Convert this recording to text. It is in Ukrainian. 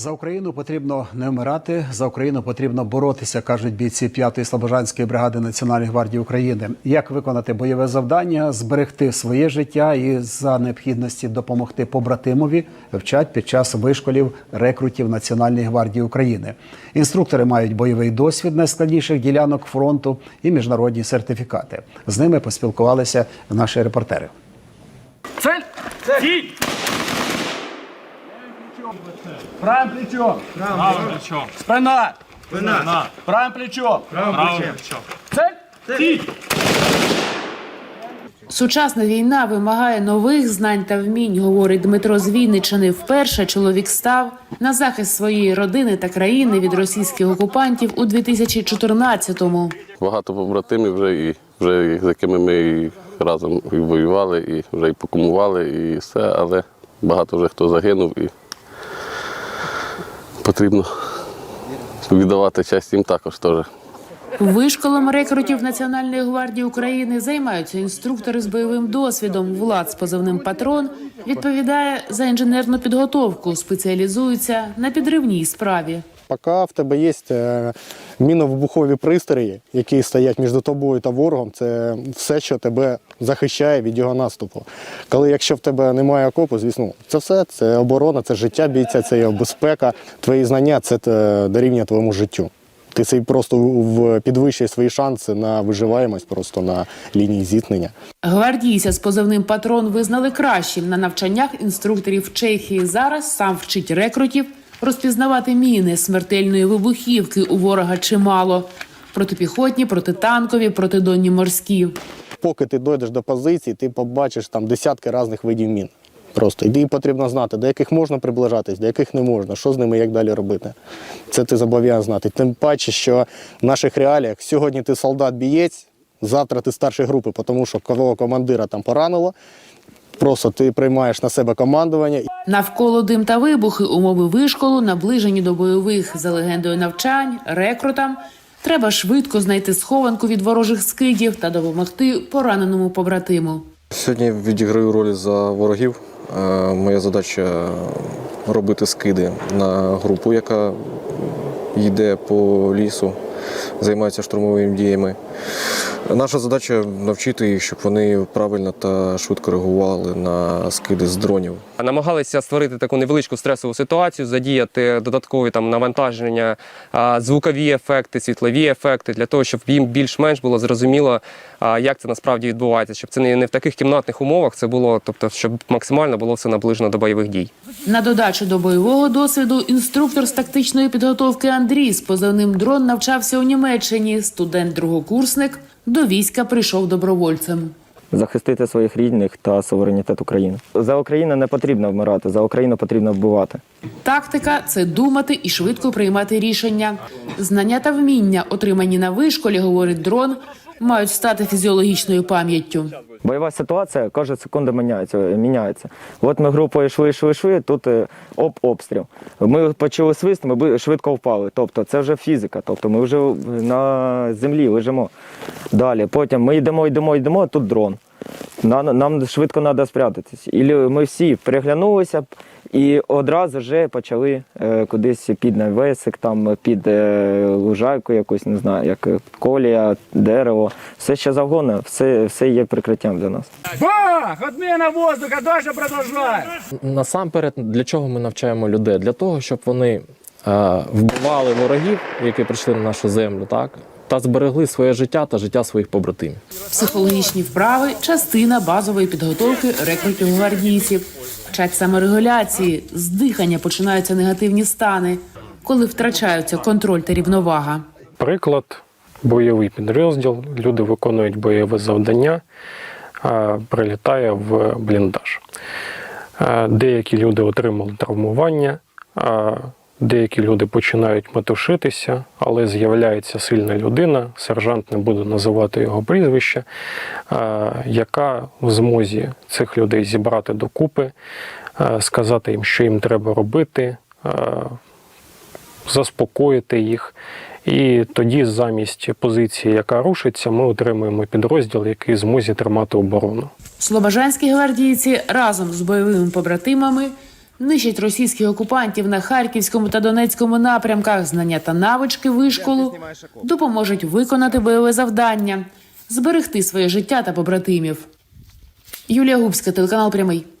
За Україну потрібно не вмирати. За Україну потрібно боротися, кажуть бійці 5-ї Слобожанської бригади Національної гвардії України. Як виконати бойове завдання, зберегти своє життя і за необхідності допомогти побратимові вчать під час вишколів рекрутів Національної гвардії України. Інструктори мають бойовий досвід найскладніших ділянок фронту і міжнародні сертифікати. З ними поспілкувалися наші репортери. Цель! Стій! Правым плечом. Правим плечом. Спина. Спина. Правым плечом. Правим плечом. Цель. Стій! Сучасна війна вимагає нових знань та вмінь, говорить Дмитро з Вінниччини. Вперше чоловік став на захист своєї родини та країни від російських окупантів у 2014-му. Багато побратимів вже і вже з якими ми і разом і воювали, і вже і покумували, і все, але багато вже хто загинув і потрібно віддавати честь їм також теж. Вишколом рекрутів Національної гвардії України займаються інструктори з бойовим досвідом. Влад з позивним патрон відповідає за інженерну підготовку, спеціалізується на підривній справі. Поки в тебе є е, міновибухові пристрої, які стоять між тобою та ворогом, це все, що тебе захищає від його наступу. Коли якщо в тебе немає окопу, звісно, це все, це оборона, це життя бійця, це його безпека, твої знання це те, дорівнює твоєму життю. Ти цей просто підвищує свої шанси на виживаємость просто на лінії зіткнення. Гвардійця з позивним патрон визнали кращим на навчаннях інструкторів Чехії. Зараз сам вчить рекрутів розпізнавати міни смертельної вибухівки у ворога чимало. Протипіхотні, протитанкові, протидонні морські. Поки ти дойдеш до позиції, ти побачиш там десятки різних видів мін. Просто і потрібно знати, до яких можна приближатись, до яких не можна, що з ними, як далі робити. Це ти зобов'язаний знати. Тим паче, що в наших реаліях сьогодні ти солдат-бієць, завтра ти старшої групи, тому що кого командира там поранило. Просто ти приймаєш на себе командування. Навколо дим та вибухи умови вишколу наближені до бойових за легендою навчань, рекрутам. Треба швидко знайти схованку від ворожих скидів та допомогти пораненому побратиму. Сьогодні відіграю роль за ворогів. Е, Моя задача робити скиди на групу, яка йде по лісу, займається штурмовими діями. Наша задача навчити їх, щоб вони правильно та швидко реагували на скиди з дронів. намагалися створити таку невеличку стресову ситуацію, задіяти додаткові там навантаження, звукові ефекти, світлові ефекти для того, щоб їм більш-менш було зрозуміло, як це насправді відбувається, щоб це не не в таких кімнатних умовах. Це було, тобто, щоб максимально було все наближено до бойових дій. На додачу до бойового досвіду інструктор з тактичної підготовки Андрій з позивним дрон навчався у Німеччині. Студент-другокурсник до війська прийшов добровольцем. захистити своїх рідних та суверенітет України. За Україну не потрібно вмирати, за Україну потрібно вбивати. Тактика це думати і швидко приймати рішення. Знання та вміння, отримані на вишколі, говорить дрон, мають стати фізіологічною пам'яттю. Бойова ситуація кожна секунда міняється. міняється. От ми групою йшли, йшли, йшли, тут е, оп, обстріл. Ми почули свист, ми швидко впали. Тобто це вже фізика. Тобто ми вже на землі лежимо. Далі, потім ми йдемо, йдемо, йдемо, а тут дрон. Нам, швидко треба спрятатись. І ми всі приглянулися і одразу вже почали е, кудись під навесик, там під е, лужайку якусь, не знаю, як колія, дерево, все що завгодно, все, все є прикриттям для нас. Бах! Отмена воздуха. Дальше продолжаем. Насамперед, для чого ми навчаємо людей? Для того, щоб вони е, вбивали ворогів, які прийшли на нашу землю, так та зберегли своє життя та життя своїх побратимів. Психологічні вправи частина базової підготовки рекрутів гвардійців. Вчать саморегуляції, з дихання починаються негативні стани, коли втрачаються контроль та рівновага. Приклад, бойовий підрозділ, люди виконують бойове завдання, а, прилітає в бліндаж. Деякі люди отримали травмування, деякі люди починають метушитися, але з'являється сильна людина, сержант не буду називати його прізвище, яка в змозі цих людей зібрати докупи, сказати їм, що їм треба робити, заспокоїти їх. І тоді, замість позиції, яка рушиться, ми отримуємо підрозділ, який змозі тримати оборону. Слобожанські гвардійці разом з бойовими побратимами нищать російських окупантів на харківському та донецькому напрямках. Знання та навички вишколу допоможуть виконати бойове завдання, зберегти своє життя та побратимів. Юлія Губська, телеканал Прямий.